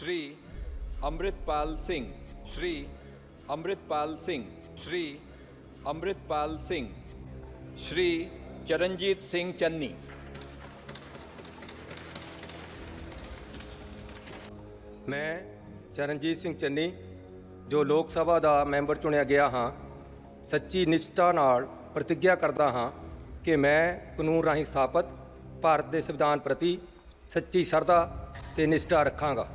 ਸ਼੍ਰੀ ਅੰਮ੍ਰਿਤਪਾਲ ਸਿੰਘ ਸ਼੍ਰੀ ਅੰਮ੍ਰਿਤਪਾਲ ਸਿੰਘ ਸ਼੍ਰੀ ਅੰਮ੍ਰਿਤਪਾਲ ਸਿੰਘ ਸ਼੍ਰੀ ਚਰਨਜੀਤ ਸਿੰਘ ਚੰਨੀ ਮੈਂ ਚਰਨਜੀਤ ਸਿੰਘ ਚੰਨੀ ਜੋ ਲੋਕ ਸਭਾ ਦਾ ਮੈਂਬਰ ਚੁਣਿਆ ਗਿਆ ਹਾਂ ਸੱਚੀ ਨਿਸ਼ਠਾ ਨਾਲ ਪ੍ਰਤੀਗਿਆ ਕਰਦਾ ਹਾਂ ਕਿ ਮੈਂ ਕਾਨੂੰਨ ਰਾਹੀਂ ਸਥਾਪਿਤ ਭਾਰਤ ਦੇ ਸੰਵਿਧਾਨ ਪ੍ਰਤੀ ਸੱਚੀ ਸ਼ਰਧਾ ਤੇ ਨਿਸ਼ਠਾ ਰੱਖਾਂਗਾ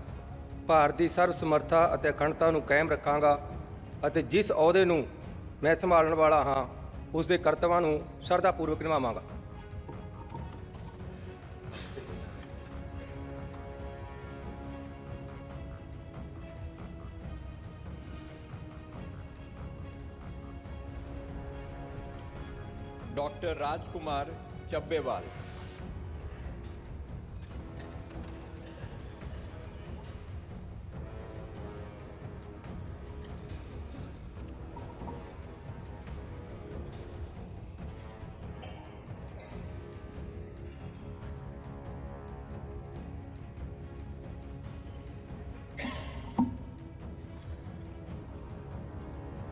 ਭਾਰਤ ਦੀ ਸਰਵ ਸਮਰੱਥਾ ਅਤੇ ਅਖੰਡਤਾ ਨੂੰ ਕਾਇਮ ਰੱਖਾਂਗਾ ਅਤੇ ਜਿਸ ਅਹੁਦੇ ਨੂੰ ਮੈਂ ਸੰਭਾਲਣ ਵਾਲਾ ਹਾਂ, ਉਸ ਦੇ ਕਰਤੱਵਾਂ ਨੂੰ ਸ਼ਰਧਾਪੂਰਵਕ ਨਿਭਾਵਾਂਗਾ। ਡਾਕਟਰ ਰਾਜਕੁਮਾਰ ਚੱਬੇਵਾਲ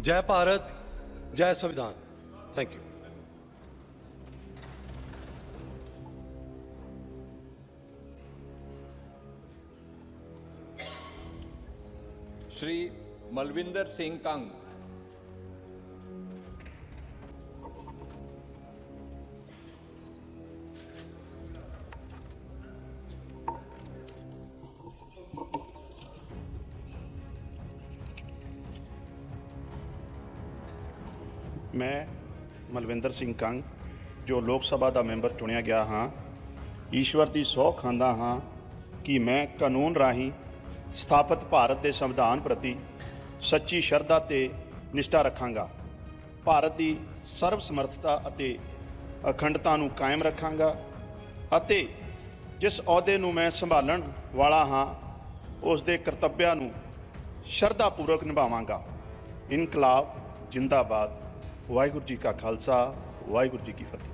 ਜੈ ਭਾਰਤ ਜੈ ਸੰਵਿਧਾਨ ਥੈਂਕ ਯੂ ਸ਼੍ਰੀ ਮਲਵਿੰਦਰ ਸਿੰਘ ਕੰਗ ਮੈਂ ਮਲਵਿੰਦਰ ਸਿੰਘ ਕੰਗ, ਜੋ ਲੋਕ ਸਭਾ ਦਾ ਮੈਂਬਰ ਚੁਣਿਆ ਗਿਆ ਹਾਂ, ਈਸ਼ਵਰ ਦੀ ਸਹੁੰ ਖਾਂਦਾ ਹਾਂ ਕਿ ਮੈਂ ਕਾਨੂੰਨ ਰਾਹੀਂ ਸਥਾਪਿਤ ਭਾਰਤ ਦੇ ਸੰਵਿਧਾਨ ਪ੍ਰਤੀ ਸੱਚੀ ਸ਼ਰਧਾ ਤੇ ਨਿਸ਼ਠਾ ਰੱਖਾਂਗਾ। ਭਾਰਤ ਦੀ ਸਰਵ ਸਮਰੱਥਤਾ ਅਤੇ ਅਖੰਡਤਾ ਨੂੰ ਕਾਇਮ ਰੱਖਾਂਗਾ ਅਤੇ ਜਿਸ ਅਹੁਦੇ ਨੂੰ ਮੈਂ ਸੰਭਾਲਣ ਵਾਲਾ ਹਾਂ, ਉਸ ਦੇ ਕਰਤੱਵਿਆਂ ਨੂੰ ਸ਼ਰਧਾਪੂਰਵਕ ਨਿਭਾਵਾਂਗਾ। ਇਨਕਲਾਬ ਜਿੰਦਾਬਾਦ। ਵਾਹਿਗੁਰੂ ਜੀ ਕਾ ਖਾਲਸਾ ਵਾਹਿਗੁਰੂ ਜੀ ਕੀ ਫਤਿਹ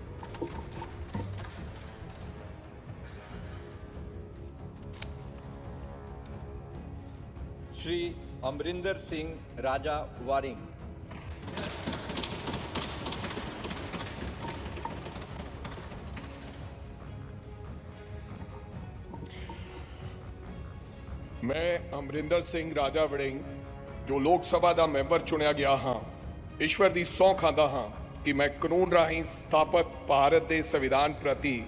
ਸ਼੍ਰੀ ਅਮਰਿੰਦਰ ਸਿੰਘ ਰਾਜਾ ਵਾਰਿੰਗ ਮੈਂ ਅਮਰਿੰਦਰ ਸਿੰਘ ਰਾਜਾ ਵੜਿੰਗ ਜੋ ਲੋਕ ਸਭਾ ਦਾ ਮੈਂਬਰ ਚੁਣਿਆ ਗਿਆ ਹਾਂ ਈਸ਼ਵਰ ਦੀ ਸਹੁੰ ਖਾਂਦਾ ਹਾਂ ਕਿ ਮੈਂ ਕਾਨੂੰਨ ਰਾਹੀਂ ਸਥਾਪਿਤ ਭਾਰਤ ਦੇ ਸੰਵਿਧਾਨ ਪ੍ਰਤੀ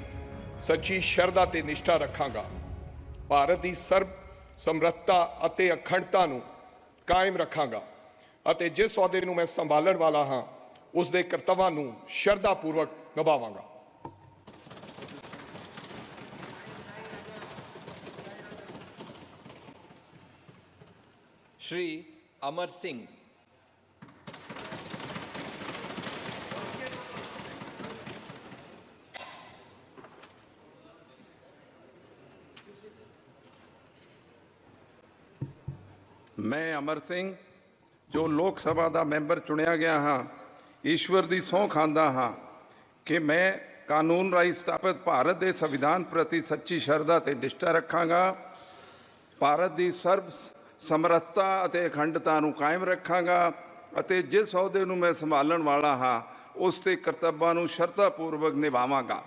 ਸੱਚੀ ਸ਼ਰਧਾ ਤੇ ਨਿਸ਼ਠਾ ਰੱਖਾਂਗਾ। ਭਾਰਤ ਦੀ ਸਰਬ ਸਮਰੱਥਾ ਅਤੇ ਅਖੰਡਤਾ ਨੂੰ ਕਾਇਮ ਰੱਖਾਂਗਾ ਅਤੇ ਜਿਸ ਅਹੁਦੇ ਨੂੰ ਮੈਂ ਸੰਭਾਲਣ ਵਾਲਾ ਹਾਂ, ਉਸ ਦੇ ਕਰਤੱਵਾਂ ਨੂੰ ਸ਼ਰਧਾ ਪੂਰਵਕ ਨਿਭਾਵਾਂਗਾ। ਸ਼੍ਰੀ ਅਮਰ ਸਿੰਘ ਮੈਂ ਅਮਰ ਸਿੰਘ, ਜੋ ਲੋਕ ਸਭਾ ਦਾ ਮੈਂਬਰ ਚੁਣਿਆ ਗਿਆ ਹਾਂ, ਈਸ਼ਵਰ ਦੀ ਸਹੁੰ ਖਾਂਦਾ ਹਾਂ ਕਿ ਮੈਂ ਕਾਨੂੰਨ ਰਾਹੀਂ ਸਥਾਪਿਤ ਭਾਰਤ ਦੇ ਸੰਵਿਧਾਨ ਪ੍ਰਤੀ ਸੱਚੀ ਸ਼ਰਧਾ ਤੇ ਨਿਸ਼ਠਾ ਰੱਖਾਂਗਾ, ਭਾਰਤ ਦੀ ਸਰਬ ਸਮਰੱਥਾ ਅਤੇ ਅਖੰਡਤਾ ਨੂੰ ਕਾਇਮ ਰੱਖਾਂਗਾ ਅਤੇ ਜਿਸ ਅਹੁਦੇ ਨੂੰ ਮੈਂ ਸੰਭਾਲਣ ਵਾਲਾ ਹਾਂ, ਉਸ 'ਤੇ ਕਰਤੱਵਾਂ ਨੂੰ ਸ਼ਰਧਾਪੂਰਵਕ ਨਿਭਾਵਾਂਗਾ।